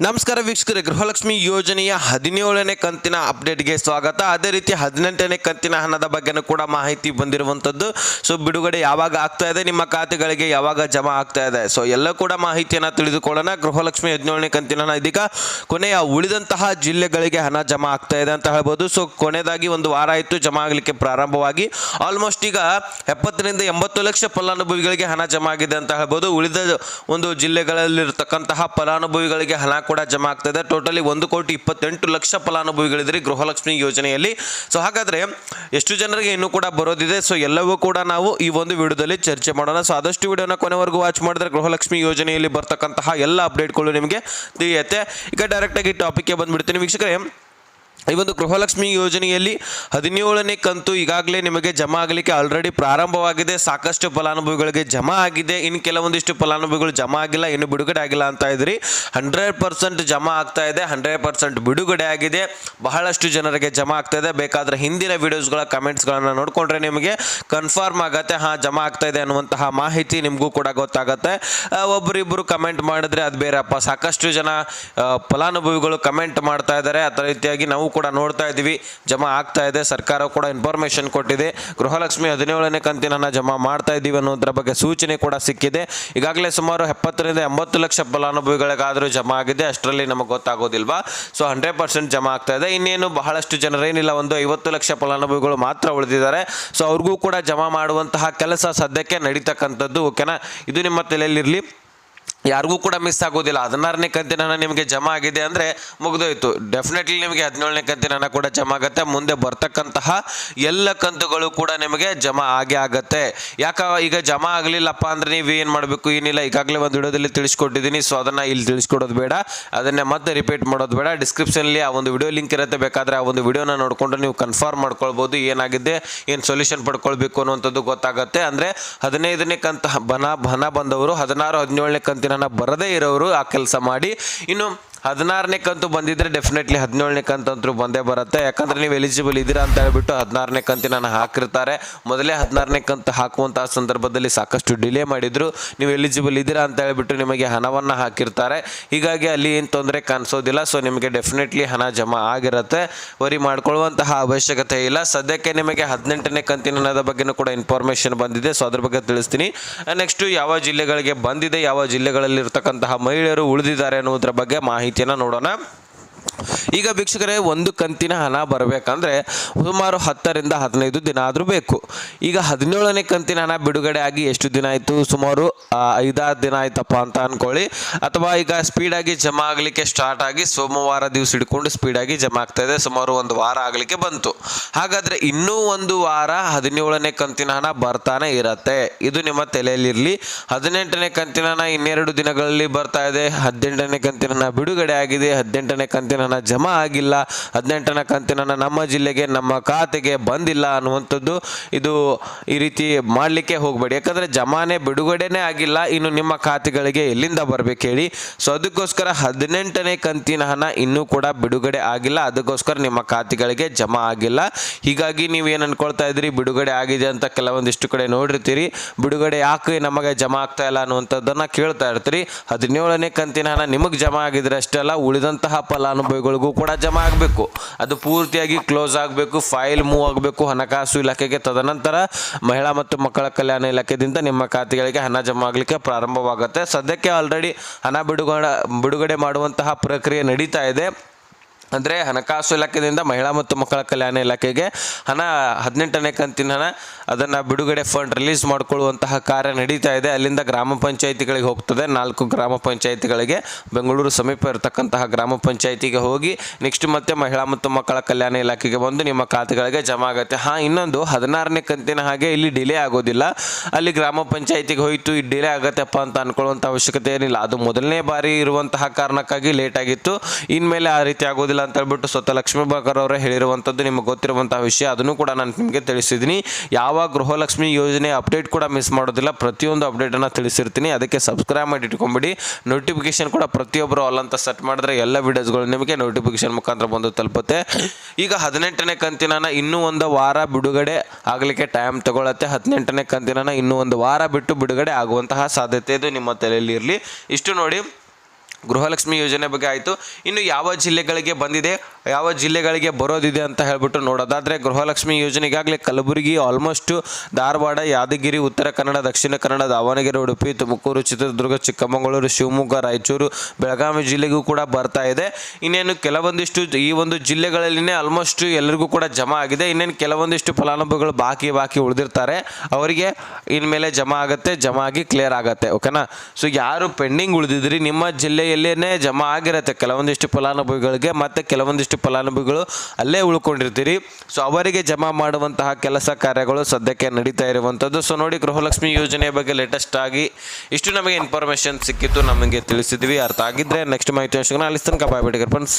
ನಮಸ್ಕಾರ ವೀಕ್ಷಕರೇ, ಗೃಹಲಕ್ಷ್ಮಿ ಯೋಜನೆಯ ಹದಿನೇಳನೇ ಕಂತಿನ ಅಪ್ಡೇಟ್ಗೆ ಸ್ವಾಗತ. ಅದೇ ರೀತಿ ಹದಿನೆಂಟನೇ ಕಂತಿನ ಹಣದ ಬಗ್ಗೆನೂ ಕೂಡ ಮಾಹಿತಿ ಬಂದಿರುವಂಥದ್ದು. ಸೊ, ಬಿಡುಗಡೆ ಯಾವಾಗ ಆಗ್ತಾ ಇದೆ, ನಿಮ್ಮ ಖಾತೆಗಳಿಗೆ ಯಾವಾಗ ಜಮಾ ಆಗ್ತಾ ಇದೆ? ಸೊ, ಎಲ್ಲ ಕೂಡ ಮಾಹಿತಿಯನ್ನು ತಿಳಿದುಕೊಳ್ಳೋಣ. ಗೃಹಲಕ್ಷ್ಮಿ ಹದಿನೇಳನೇ ಕಂತಿನ ಹಣ ಇದೀಗ ಕೊನೆಯ ಉಳಿದಂತಹ ಜಿಲ್ಲೆಗಳಿಗೆ ಹಣ ಜಮಾ ಆಗ್ತಾ ಇದೆ ಅಂತ ಹೇಳ್ಬೋದು. ಸೊ, ಕೊನೆಯದಾಗಿ ಒಂದು ವಾರ ಆಯಿತು ಜಮಾ ಆಗಲಿಕ್ಕೆ ಪ್ರಾರಂಭವಾಗಿ. ಆಲ್ಮೋಸ್ಟ್ ಈಗ ಎಪ್ಪತ್ತರಿಂದ ಎಂಬತ್ತು ಲಕ್ಷ ಫಲಾನುಭವಿಗಳಿಗೆ ಹಣ ಜಮಾ ಆಗಿದೆ ಅಂತ ಹೇಳ್ಬೋದು. ಉಳಿದ ಒಂದು ಜಿಲ್ಲೆಗಳಲ್ಲಿರ್ತಕ್ಕಂತಹ ಫಲಾನುಭವಿಗಳಿಗೆ ಹಣ ಕೂಡ ಜಮಾ ಆಗ್ತದೆ. ಟೋಟಲಿ ಒಂದು ಕೋಟಿ ಇಪ್ಪತ್ತೆಂಟು ಲಕ್ಷ ಫಲಾನುಭವಿಗಳಿದ್ರಿ ಗೃಹಲಕ್ಷ್ಮಿ ಯೋಜನೆಯಲ್ಲಿ. ಸೊ ಹಾಗಾದ್ರೆ ಎಷ್ಟು ಜನರಿಗೆ ಇನ್ನೂ ಕೂಡ ಬರೋದಿದೆ? ಸೊ ಎಲ್ಲವೂ ಕೂಡ ನಾವು ಈ ಒಂದು ವಿಡಿಯೋದಲ್ಲಿ ಚರ್ಚೆ ಮಾಡೋಣ. ಸೊ ಆದಷ್ಟು ವಿಡಿಯೋನ ಕೊನೆವರೆಗೂ ವಾಚ್ ಮಾಡಿದ್ರೆ ಗೃಹಲಕ್ಷ್ಮಿ ಯೋಜನೆಯಲ್ಲಿ ಬರ್ತಕ್ಕಂತಹ ಎಲ್ಲ ಅಪ್ಡೇಟ್ಗಳು ನಿಮಗೆ ತಿಳಿಯುತ್ತೆ. ಈಗ ಡೈರೆಕ್ಟಾಗಿ ಟಾಪಿಕ್ಗೆ ಬಂದ್ಬಿಡ್ತೀನಿ. ವೀಕ್ಷಕರೇ ಈ ಒಂದು ಗೃಹಲಕ್ಷ್ಮಿ ಯೋಜನೆಯಲ್ಲಿ ಹದಿನೇಳನೇ ಕಂತು ಈಗಾಗಲೇ ನಿಮಗೆ ಜಮಾ ಆಗಲಿಕ್ಕೆ ಆಲ್ರೆಡಿ ಪ್ರಾರಂಭವಾಗಿದೆ. ಸಾಕಷ್ಟು ಫಲಾನುಭವಿಗಳಿಗೆ ಜಮಾ ಆಗಿದೆ. ಇನ್ನು ಕೆಲವೊಂದಿಷ್ಟು ಫಲಾನುಭವಿಗಳು ಜಮಾ ಆಗಿಲ್ಲ, ಇನ್ನು ಬಿಡುಗಡೆ ಆಗಿಲ್ಲ ಅಂತ ಇದ್ರಿ. ಹಂಡ್ರೆಡ್ ಪರ್ಸೆಂಟ್ ಜಮಾ ಆಗ್ತಾ ಇದೆ. ಹಂಡ್ರೆಡ್ ಪರ್ಸೆಂಟ್ ಬಿಡುಗಡೆ ಆಗಿದೆ. ಬಹಳಷ್ಟು ಜನರಿಗೆ ಜಮಾ ಆಗ್ತಾ ಇದೆ. ಬೇಕಾದ್ರೆ ಹಿಂದಿನ ವಿಡಿಯೋಸ್ಗಳ ಕಮೆಂಟ್ಸ್ಗಳನ್ನು ನೋಡಿಕೊಂಡ್ರೆ ನಿಮಗೆ ಕನ್ಫರ್ಮ್ ಆಗುತ್ತೆ. ಹಾಂ, ಜಮಾ ಆಗ್ತಾ ಇದೆ ಅನ್ನುವಂತಹ ಮಾಹಿತಿ ನಿಮಗೂ ಕೂಡ ಗೊತ್ತಾಗುತ್ತೆ. ಒಬ್ಬರಿಬ್ಬರು ಕಮೆಂಟ್ ಮಾಡಿದ್ರೆ ಅದು ಬೇರೆಪ್ಪ. ಸಾಕಷ್ಟು ಜನ ಫಲಾನುಭವಿಗಳು ಕಮೆಂಟ್ ಮಾಡ್ತಾ ಇದ್ದಾರೆ. ಅದೇ ರೀತಿಯಾಗಿ ನಾವು ಕೂಡ ನೋಡ್ತಾ ಇದ್ದೀವಿ. ಜಮಾ ಆಗ್ತಾ ಇದೆ. ಸರ್ಕಾರ ಕೂಡ ಇನ್ಫಾರ್ಮೇಷನ್ ಕೊಟ್ಟಿದೆ. ಗೃಹಲಕ್ಷ್ಮಿ ಹದಿನೇಳನೇ ಕಂತಿನ ಹಣ ಜಮಾ ಮಾಡ್ತಾ ಇದ್ದೀವಿ ಅನ್ನೋದ್ರ ಬಗ್ಗೆ ಸೂಚನೆ ಕೂಡ ಸಿಕ್ಕಿದೆ. ಈಗಾಗಲೇ ಸುಮಾರು ಎಪ್ಪತ್ತರಿಂದ ಎಂಬತ್ತು ಲಕ್ಷ ಫಲಾನುಭವಿಗಳಿಗಾದರೂ ಜಮಾ ಆಗಿದೆ. ಅಷ್ಟರಲ್ಲಿ ನಮಗೆ ಗೊತ್ತಾಗೋದಿಲ್ವಾ? ಸೊ ಹಂಡ್ರೆಡ್ ಪರ್ಸೆಂಟ್ ಜಮಾ ಆಗ್ತಾ ಇದೆ. ಇನ್ನೇನು ಬಹಳಷ್ಟು ಜನರೇನಿಲ್ಲ ಒಂದು ಐವತ್ತು ಲಕ್ಷ ಫಲಾನುಭವಿಗಳು ಮಾತ್ರ ಉಳಿದಿದ್ದಾರೆ. ಸೊ ಅವ್ರಿಗೂ ಕೂಡ ಜಮಾ ಮಾಡುವಂತಹ ಕೆಲಸ ಸದ್ಯಕ್ಕೆ ನಡೀತಕ್ಕಂಥದ್ದು, ಓಕೆನಾ? ಇದು ನಿಮ್ಮ ತಲೆಯಲ್ಲಿರಲಿ. ಯಾರಿಗೂ ಕೂಡ ಮಿಸ್ ಆಗೋದಿಲ್ಲ. ಹದಿನಾರನೇ ಕಂತಿನ ನಿಮಗೆ ಜಮಾ ಆಗಿದೆ ಅಂದರೆ ಮುಗಿದೋಯ್ತು. ಡೆಫಿನೆಟ್ಲಿ ನಿಮಗೆ ಹದಿನೇಳನೇ ಕಂತಿನ ಕೂಡ ಜಮಾ ಆಗುತ್ತೆ. ಮುಂದೆ ಬರ್ತಕ್ಕಂತಹ ಎಲ್ಲ ಕಂತುಗಳು ಕೂಡ ನಿಮಗೆ ಜಮಾ ಆಗೇ ಆಗುತ್ತೆ. ಯಾಕ ಈಗ ಜಮಾ ಆಗಲಿಲ್ಲಪ್ಪ ಅಂದರೆ ನೀವು ಏನು ಮಾಡಬೇಕು? ಏನಿಲ್ಲ. ಈಗಾಗಲೇ ಒಂದು ವಿಡಿಯೋದಲ್ಲಿ ತಿಳಿಸ್ಕೊಟ್ಟಿದ್ದೀನಿ. ಸೊ ಅದನ್ನು ಇಲ್ಲಿ ತಿಳಿಸ್ಕೊಡೋದು ಬೇಡ. ಅದನ್ನೇ ಮತ್ತೆ ರಿಪೀಟ್ ಮಾಡೋದು ಬೇಡ. ಡಿಸ್ಕ್ರಿಪ್ಷನಲ್ಲಿ ಆ ಒಂದು ವಿಡಿಯೋ ಲಿಂಕ್ ಇರುತ್ತೆ. ಬೇಕಾದರೆ ಆ ಒಂದು ವಿಡಿಯೋನ ನೋಡಿಕೊಂಡು ನೀವು ಕನ್ಫರ್ಮ್ ಮಾಡ್ಕೊಳ್ಬೋದು ಏನಾಗಿದೆ, ಏನು ಸೊಲ್ಯೂಷನ್ ಪಡ್ಕೊಳ್ಬೇಕು ಅನ್ನುವಂಥದ್ದು ಗೊತ್ತಾಗುತ್ತೆ. ಅಂದರೆ ಹದಿನೈದನೇ ಕಂತ ಬನ ಬನ ಬಂದವರು ಹದಿನಾರು, ಹದಿನೇಳನೇ ಕಂತಿನ ಹಣ ಬರದೇ ಇರೋರು ಆ ಕೆಲಸ ಮಾಡಿ. ಇನ್ನು ಹದಿನಾರನೇ ಕಂತು ಬಂದಿದ್ರೆ ಡೆಫಿನೆಟ್ಲಿ ಹದಿನೇಳನೇ ಕಂತು ಅಂತೂ ಬಂದೇ ಬರುತ್ತೆ. ಯಾಕಂದ್ರೆ ನೀವು ಎಲಿಜಿಬಲ್ ಇದ್ದೀರಾ ಅಂತ ಹೇಳ್ಬಿಟ್ಟು ಹದಿನಾರನೇ ಕಂತಿನ ಹಾಕಿರ್ತಾರೆ. ಮೊದಲೇ ಹದಿನಾರನೇ ಕಂತು ಹಾಕುವಂತಹ ಸಂದರ್ಭದಲ್ಲಿ ಸಾಕಷ್ಟು ಡಿಲೇ ಮಾಡಿದ್ರು. ನೀವು ಎಲಿಜಿಬಲ್ ಇದ್ದೀರಾ ಅಂತ ಹೇಳ್ಬಿಟ್ಟು ನಿಮಗೆ ಹಣವನ್ನು ಹಾಕಿರ್ತಾರೆ. ಹೀಗಾಗಿ ಅಲ್ಲಿ ಏನು ತೊಂದರೆ ಕಾಣಿಸೋದಿಲ್ಲ. ಸೊ ನಿಮಗೆ ಡೆಫಿನೆಟ್ಲಿ ಹಣ ಜಮಾ ಆಗಿರುತ್ತೆ. ವರಿ ಮಾಡ್ಕೊಳ್ಳುವಂತಹ ಅವಶ್ಯಕತೆ ಇಲ್ಲ. ಸದ್ಯಕ್ಕೆ ನಿಮಗೆ ಹದಿನೆಂಟನೇ ಕಂತಿನ ಬಗ್ಗೆನೂ ಕೂಡ ಇನ್ಫಾರ್ಮೇಷನ್ ಬಂದಿದೆ. ಸೊ ಅದ್ರ ಬಗ್ಗೆ ತಿಳಿಸ್ತೀನಿ. ನೆಕ್ಸ್ಟು ಯಾವ ಜಿಲ್ಲೆಗಳಿಗೆ ಬಂದಿದೆ, ಯಾವ ಜಿಲ್ಲೆಗಳಲ್ಲಿ ಇರ್ತಕ್ಕಂತಹ ಮಹಿಳೆಯರು ಉಳಿದಿದ್ದಾರೆ ಅನ್ನೋದ್ರ ಬಗ್ಗೆ ಮಾಹಿತಿಯನ್ನು ನೋಡೋಣ. ಈಗ ವೀಕ್ಷಕರೇ, ಒಂದು ಕಂತಿನ ಹಣ ಬರಬೇಕಂದ್ರೆ ಸುಮಾರು ಹತ್ತರಿಂದ ಹದಿನೈದು ದಿನ ಆದರೂ ಬೇಕು. ಈಗ ಹದಿನೇಳನೇ ಕಂತಿನ ಹಣ ಬಿಡುಗಡೆ ಆಗಿ ಎಷ್ಟು ದಿನ ಆಯಿತು? ಸುಮಾರು ಐದಾರು ದಿನ ಆಯ್ತಪ್ಪ ಅಂತ ಅನ್ಕೊಳ್ಳಿ. ಅಥವಾ ಈಗ ಸ್ಪೀಡಾಗಿ ಜಮಾ ಆಗಲಿಕ್ಕೆ ಸ್ಟಾರ್ಟ್ ಆಗಿ ಸೋಮವಾರ ದಿವಸ ಹಿಡ್ಕೊಂಡು ಸ್ಪೀಡಾಗಿ ಜಮಾ ಆಗ್ತಾ ಇದೆ. ಸುಮಾರು ಒಂದು ವಾರ ಆಗಲಿಕ್ಕೆ ಬಂತು. ಹಾಗಾದರೆ ಇನ್ನೂ ಒಂದು ವಾರ ಹದಿನೇಳನೇ ಕಂತಿನ ಹಣ ಬರ್ತಾನೆ ಇರತ್ತೆ. ಇದು ನಿಮ್ಮ ತಲೆಯಲ್ಲಿರಲಿ. ಹದಿನೆಂಟನೇ ಕಂತಿನ ಹಣ ಇನ್ನೆರಡು ದಿನಗಳಲ್ಲಿ ಬರ್ತಾ ಇದೆ. ಹದಿನೆಂಟನೇ ಕಂತಿನ ಹಣ ಬಿಡುಗಡೆ ಆಗಿದೆ. ಹದಿನೆಂಟನೇ ಕಂತಿನ ಹಣ ಜಮಾ ಆಗಿಲ್ಲ. ಹದಿನೆಂಟನೇ ಕಂತಿನ ನಮ್ಮ ಜಿಲ್ಲೆಗೆ, ನಮ್ಮ ಖಾತೆಗೆ ಬಂದಿಲ್ಲ ಅನ್ನುವಂಥದ್ದು ಇದು ಈ ರೀತಿ ಮಾಡಲಿಕ್ಕೆ ಹೋಗಬೇಡಿ. ಯಾಕಂದರೆ ಜಮಾನೆ ಬಿಡುಗಡೆನೇ ಆಗಿಲ್ಲ. ಇನ್ನು ನಿಮ್ಮ ಖಾತೆಗಳಿಗೆ ಎಲ್ಲಿಂದ ಬರಬೇಕು ಹೇಳಿ. ಸೊ ಅದಕ್ಕೋಸ್ಕರ ಹದಿನೆಂಟನೇ ಕಂತಿನ ಹಣ ಇನ್ನೂ ಕೂಡ ಬಿಡುಗಡೆ ಆಗಿಲ್ಲ. ಅದಕ್ಕೋಸ್ಕರ ನಿಮ್ಮ ಖಾತೆಗಳಿಗೆ ಜಮಾ ಆಗಿಲ್ಲ. ಹೀಗಾಗಿ ನೀವು ಏನು ಅನ್ಕೊಳ್ತಾ ಇದ್ರಿ? ಬಿಡುಗಡೆ ಆಗಿದೆ ಅಂತ ಕೆಲವೊಂದಿಷ್ಟು ಕಡೆ ನೋಡಿರ್ತೀರಿ. ಬಿಡುಗಡೆ ಯಾಕೆ ನಮಗೆ ಜಮಾ ಆಗ್ತಾ ಇಲ್ಲ ಅನ್ನುವಂಥದ್ದನ್ನು ಕೇಳ್ತಾ ಇರ್ತೀರಿ. ಹದಿನೇಳನೇ ಕಂತಿನ ಹಣ ನಿಮಗೆ ಜಮಾ ಆಗಿದ್ರೆ ಅಷ್ಟೇ ಅಲ್ಲ, ಉಳಿದಂತಹ ಫಲಾನುಭವಿಗಳಿಗೂ ಕೂಡ ಜಮಾ ಆಗಬೇಕು. ಅದು ಪೂರ್ತಿಯಾಗಿ ಕ್ಲೋಸ್ ಆಗಬೇಕು, ಫೈಲ್ ಮೂವ್ ಆಗಬೇಕು ಹಣಕಾಸು ಇಲಾಖೆಗೆ ತದನಂತರ ಮಹಿಳಾ ಮತ್ತು ಮಕ್ಕಳ ಕಲ್ಯಾಣ ಇಲಾಖೆದಿಂದ ನಿಮ್ಮ ಖಾತೆಗಳಿಗೆ ಹಣ ಜಮಾ ಆಗಲಿಕ್ಕೆ ಪ್ರಾರಂಭವಾಗುತ್ತೆ. ಸದ್ಯಕ್ಕೆ ಆಲ್ರೆಡಿ ಹಣ ಬಿಡುಗಡೆ ಬಿಡುಗಡೆ ಮಾಡುವಂತಹ ಪ್ರಕ್ರಿಯೆ ನಡೀತಾ ಇದೆ. ಅಂದರೆ ಹಣಕಾಸು ಇಲಾಖೆಯಿಂದ ಮಹಿಳಾ ಮತ್ತು ಮಕ್ಕಳ ಕಲ್ಯಾಣ ಇಲಾಖೆಗೆ ಹಣ ಹದಿನೆಂಟನೇ ಕಂತಿನ ಹಣ ಅದನ್ನು ಬಿಡುಗಡೆ ಫಂಡ್ ರಿಲೀಸ್ ಮಾಡಿಕೊಳ್ಳುವಂತಹ ಕಾರ್ಯ ನಡೀತಾ ಇದೆ. ಅಲ್ಲಿಂದ ಗ್ರಾಮ ಪಂಚಾಯಿತಿಗಳಿಗೆ ಹೋಗ್ತದೆ. ನಾಲ್ಕು ಗ್ರಾಮ ಪಂಚಾಯಿತಿಗಳಿಗೆ ಬೆಂಗಳೂರು ಸಮೀಪ ಇರತಕ್ಕಂತಹ ಗ್ರಾಮ ಪಂಚಾಯಿತಿಗೆ ಹೋಗಿ ನೆಕ್ಸ್ಟ್ ಮತ್ತೆ ಮಹಿಳಾ ಮತ್ತು ಮಕ್ಕಳ ಕಲ್ಯಾಣ ಇಲಾಖೆಗೆ ಬಂದು ನಿಮ್ಮ ಖಾತೆಗಳಿಗೆ ಜಮಾ ಆಗುತ್ತೆ. ಹಾಂ, ಇನ್ನೊಂದು ಹದಿನಾರನೇ ಕಂತಿನ ಹಾಗೆ ಇಲ್ಲಿ ಡಿಲೇ ಆಗೋದಿಲ್ಲ. ಅಲ್ಲಿ ಗ್ರಾಮ ಪಂಚಾಯಿತಿಗೆ ಹೋಯಿತು, ಇದು ಡಿಲೇ ಆಗತ್ತಪ್ಪ ಅಂತ ಅನ್ಕೊಳ್ಳುವಂಥ ಅವಶ್ಯಕತೆ ಏನಿಲ್ಲ. ಅದು ಮೊದಲನೇ ಬಾರಿ ಇರುವಂತಹ ಕಾರಣಕ್ಕಾಗಿ ಲೇಟ್ ಆಗಿತ್ತು. ಇನ್ಮೇಲೆ ಆ ರೀತಿ ಆಗೋದಿಲ್ಲ. ಅಂತ ಹೇಳ್ಬಿಟ್ಟು ಸ್ವತಃ ಲಕ್ಷ್ಮೀ ಬಾಕರ್ ಅವರೇ ಹೇಳಿರುವಂಥದ್ದು, ನಿಮಗೆ ಗೊತ್ತಿರುವಂತಹ ವಿಷಯ, ಅದನ್ನು ಕೂಡ ನಾನು ನಿಮಗೆ ತಿಳಿಸಿದ್ದೀನಿ. ಯಾವ ಗೃಹಲಕ್ಷ್ಮಿ ಯೋಜನೆ ಅಪ್ಡೇಟ್ ಕೂಡ ಮಿಸ್ ಮಾಡೋದಿಲ್ಲ, ಪ್ರತಿಯೊಂದು ಅಪ್ಡೇಟನ್ನು ತಿಳಿಸಿರ್ತೀನಿ. ಅದಕ್ಕೆ ಸಬ್ಸ್ಕ್ರೈಬ್ ಮಾಡಿ ಇಟ್ಕೊಂಬಿಡಿ. ನೋಟಿಫಿಕೇಶನ್ ಕೂಡ ಪ್ರತಿಯೊಬ್ಬರು ಆಲ್ ಅಂತ ಸೆಟ್ ಮಾಡಿದ್ರೆ ಎಲ್ಲ ವಿಡಿಯೋಸ್ಗಳು ನಿಮಗೆ ನೋಟಿಫಿಕೇಶನ್ ಮುಖಾಂತರ ಬಂದು ತಲುಪುತ್ತೆ. ಈಗ ಹದಿನೆಂಟನೇ ಕಂತಿನ ಇನ್ನೂ ಒಂದು ವಾರ ಬಿಡುಗಡೆ ಆಗಲಿಕ್ಕೆ ಟೈಮ್ ತಗೊಳತ್ತೆ. ಹದಿನೆಂಟನೇ ಕಂತಿನ ಇನ್ನೂ ಒಂದು ವಾರ ಬಿಟ್ಟು ಬಿಡುಗಡೆ ಆಗುವಂತಹ ಸಾಧ್ಯತೆ ಇದು ನಿಮ್ಮ ತಲೆಯಲ್ಲಿ ಇರಲಿ ಇಷ್ಟು ನೋಡಿ. ಗೃಹಲಕ್ಷ್ಮಿ ಯೋಜನೆ ಬಗ್ಗೆ ಆಯಿತು. ಇನ್ನು ಯಾವ ಜಿಲ್ಲೆಗಳಿಗೆ ಬಂದಿದೆ, ಯಾವ ಜಿಲ್ಲೆಗಳಿಗೆ ಬರೋದಿದೆ ಅಂತ ಹೇಳ್ಬಿಟ್ಟು ನೋಡೋದಾದರೆ ಗೃಹಲಕ್ಷ್ಮಿ ಯೋಜನೆ ಈಗಾಗಲೇ ಕಲಬುರಗಿ ಆಲ್ಮೋಸ್ಟ್ ಧಾರವಾಡ, ಯಾದಗಿರಿ, ಉತ್ತರ ಕನ್ನಡ, ದಕ್ಷಿಣ ಕನ್ನಡ, ದಾವಣಗೆರೆ, ಉಡುಪಿ, ತುಮಕೂರು, ಚಿತ್ರದುರ್ಗ, ಚಿಕ್ಕಮಗಳೂರು, ಶಿವಮೊಗ್ಗ, ರಾಯಚೂರು, ಬೆಳಗಾವಿ ಜಿಲ್ಲೆಗೂ ಕೂಡ ಬರ್ತಾ ಇದೆ. ಇನ್ನೇನು ಕೆಲವೊಂದಿಷ್ಟು ಈ ಒಂದು ಜಿಲ್ಲೆಗಳಲ್ಲಿನೇ ಆಲ್ಮೋಸ್ಟ್ ಎಲ್ಲರಿಗೂ ಕೂಡ ಜಮಾ ಆಗಿದೆ. ಇನ್ನೇನು ಕೆಲವೊಂದಿಷ್ಟು ಫಲಾನುಭವಿಗಳು ಬಾಕಿ ಬಾಕಿ ಉಳಿದಿರ್ತಾರೆ. ಅವರಿಗೆ ಇನ್ಮೇಲೆ ಜಮಾ ಆಗುತ್ತೆ, ಜಮಾ ಆಗಿ ಕ್ಲಿಯರ್ ಆಗುತ್ತೆ ಓಕೆನಾ ಸೊ ಯಾರು ಪೆಂಡಿಂಗ್ ಉಳಿದಿದ್ರಿ, ನಿಮ್ಮ ಜಿಲ್ಲೆಯಲ್ಲೇ ಜಮಾ ಆಗಿರತ್ತೆ. ಕೆಲವೊಂದಿಷ್ಟು ಫಲಾನುಭವಿಗಳಿಗೆ ಮತ್ತು ಕೆಲವೊಂದಿಷ್ಟು ಫಲಾನುಭವಿಗಳು ಅಲ್ಲೇ ಉಳ್ಕೊಂಡಿರ್ತೀರಿ. ಸೊ ಅವರಿಗೆ ಜಮಾ ಮಾಡುವಂತಹ ಕೆಲಸ ಕಾರ್ಯಗಳು ಸದ್ಯಕ್ಕೆ ನಡೀತಾ ಇರುವಂಥದ್ದು ಸೊ ನೋಡಿ, ಗೃಹಲಕ್ಷ್ಮಿ ಯೋಜನೆ ಬಗ್ಗೆ ಲೇಟೆಸ್ಟ್ ಆಗಿ ಇಷ್ಟು ನಮಗೆ ಇನ್ಫಾರ್ಮೇಷನ್ ಸಿಕ್ಕಿತ್ತು. ನಮಗೆ ತಿಳಿಸಿದ್ವಿ. ಅರ್ಥ ಆಗಿದ್ರೆ ನೆಕ್ಸ್ಟ್ ಮಾಹಿತಿ ಅಲ್ಲಿಸ್ತನಕ ಬಾಯ್ ಬಿಟ್ಟಿಗೆ ಫ್ರೆಂಡ್ಸ್